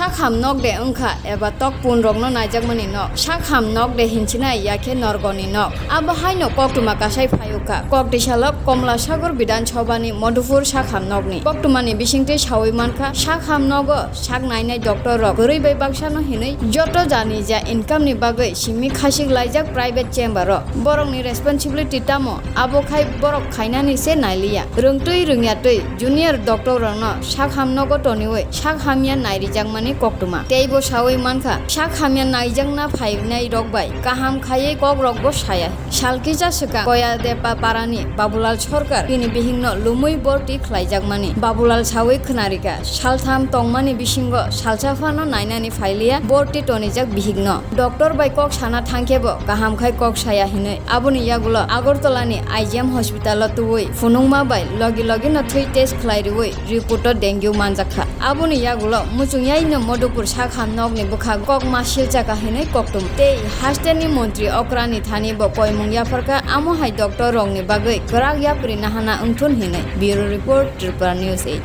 সাখাম নক de ongkha eba tok pun rok no naijak nok sakham nok de hinchina yakhe norgoni nok abo haino koktuma kasai phayuka kok disalok Kamala Sagar বিধানসভানি Madhupur সাখাম নগনি বক্তমানি বিসিংতে সাউই মানখা সাখাম নগ সাক নাইনাই ডক্টর রক গরৈ bai বাক্সানো হিनै যত জানি যা income ni bagoi simi khasik laijak private chamber ro borok ni responsibility tamo abo khai borok khainani se nailiya rungtui rungyatai junior doctor rok no sakham nogo toniwe sakhamya nairijak koktuma teibo saui mankha sakhamya naijak na phainai rok bai kaham khaiye kok rok bo saya salki jasika koya depa parani babulal সরকার তিনি বিভিন্ন লুমুই বর্তি খ্লাইজাক মানি বাবুলাল সাউই খনারিকা সালথাম তংমানি বিসিঙ্গ সালসাফানো নাইনানি ফাইলিয়া বর্তি টনিজাক বিহিগ্ন ডক্টর বাই কক সানা থাঙ্কেব গাহাম খাই কক সায়া হিनै আবনি ইয়াগুলো আগরতলানি আইজিএম হসপিটাল তুই ফুনুংমা বাই লগে লগে ন থৈ টেস্ট খ্লাইরিউই রিপোর্ট ডেঙ্গিউ মানজাখা আবনি ইয়াগুলো মুচুংয়াইনো মধুপুর সাখাম নগনি বুখা কক মাসিল জাকা হিनै ককতুম তেই হাস্টেনি মন্ত্রী অকরানি থানি ব পয়মুং ইয়াফারকা আমো হাই ডক্টর রংনি বাগৈ গরাক ইয়াপুরি নাহানা উংথুন হিनै bureau report Tripura news eight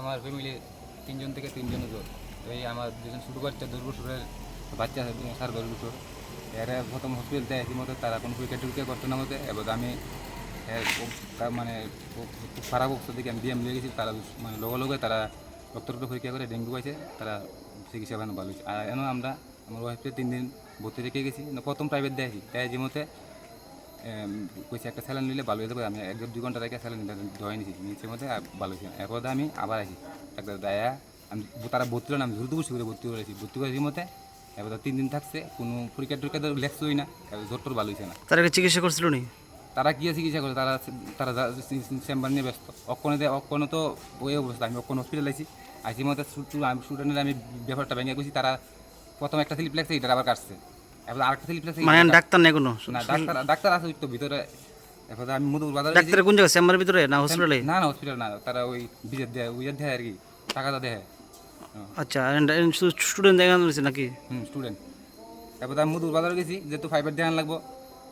আমার ফ্যামিলি তিনজন থেকে তিনজন এই আমার দুজন ছোটো বাচ্চা বছরের বাচ্চা সার বছর এরা প্রথম হসপিটাল দেয় তারা কোনো করতে না আমি মানে খারাপ অবস্থা থেকে আমি গেছি তারা মানে লগে লগে তারা ডক্টরকে পরীক্ষা করে ডেঙ্গু পাইছে, তারা চিকিৎসা ভালো ভালো হয়েছে আর এন আমরা, আমার ওয়াইফকে তিন দিন ভর্তি রেখে গেছি, না প্রথম প্রাইভেট দেয়ছি তাই যে মতে কইছে একটা স্যালান নিলে ভালো হয়ে আমি এক দুই ঘণ্টা রেখে স্যালান ধরে নিয়েছি নিচের মধ্যে ভালো হয়েছে এরপর আমি আবার আসি। ডাক্তার দায়া, আমি তারা ভর্তি হলো না, আমি দ্রুত বসে করে ভর্তি করেছি ভর্তি করেছি মতে এবার তিন দিন থাকছে, কোনো পরীক্ষা টরীক্ষা লেখছই না। এবার জোর ভালো হয়েছে না। তার চিকিৎসা করছিল নি? তারা কি চিকিৎসা করে? তারা তারা চেম্বার নিয়ে ব্যস্ত। অক্ষণে অক্ষণে তো ওই অবস্থা আমি অক্ষণ হসপিটাল আইছি। আইসি শুধু আমি স্টুডেন্টের আমি ব্যাপারটা ভেঙে গেছি তারা প্রথম একটা স্লিপ লাগছে এটা আবার কাটছে। এবার আরেকটা স্লিপ লাগছে মানে ডাক্তার নেই কোনো? না ডাক্তার ডাক্তার আছে ওই তো ভিতরে। এবার আমি মধুর বাজার ডাক্তার কোন জায়গায়? চেম্বারের ভিতরে না হসপিটালে না না হসপিটাল না। তারা ওই বিজের দেয় উইজার দেয় আর কি। টাকাটা দেয় আচ্ছা স্টুডেন্ট দেখা রয়েছে নাকি? হুম স্টুডেন্ট তারপর আমি মধুর বাজার গেছি যেহেতু ফাইবার দেওয়ান লাগবো।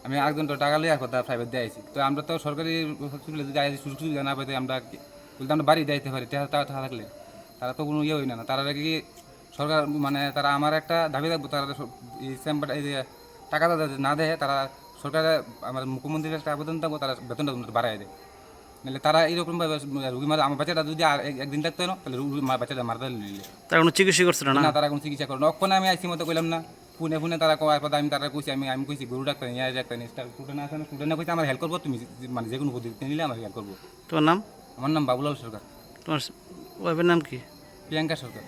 আমি আরেকজন তো টাকা লিয়ে কথা প্রাইভেট দিয়ে আইছি। তো আমরা তো সরকারি হসপিটালে যদি আইসি সুযোগ সুবিধা না পাইতে আমরা বলতে আমরা বাড়ি যাইতে পারি টাকা টাকা টাকা থাকলে। তারা তো কোনো ইয়ে হই না তারা কি সরকার মানে তারা আমার একটা দাবি রাখব তারা এই চেম্বার এই যে টাকাটা যাতে না দেয় তারা সরকারে আমার মুখ্যমন্ত্রীর একটা আবেদন থাকব তারা বেতনটা বাড়াই দেয়। নাহলে তারা এইরকম ভাবে রুগী মারা আমার বাচ্চাটা যদি আর একদিন থাকতো না তাহলে রুগী বাচ্চাটা মারতে নিলে তারা কোনো চিকিৎসা করছিল না? না তারা কোনো চিকিৎসা করে না। অক্ষণে আমি আইসি মতো কইলাম না। ফোনে ফোনে তারা কয় পর আমি তারা কইছি আমি আমি কইছি গরু ডাক্তার নিয়ে ডাক্তার নিয়ে স্টুডেন্ট আছে না স্টুডেন্ট কইছে আমার হেল্প করব তুমি মানে যে কোনো পদ্ধতি নিলে আমার হেল্প করব। তোমার নাম? আমার নাম বাবুলাল সরকার। তোমার ওয়াইফের নাম কি? প্রিয়াঙ্কা সরকার।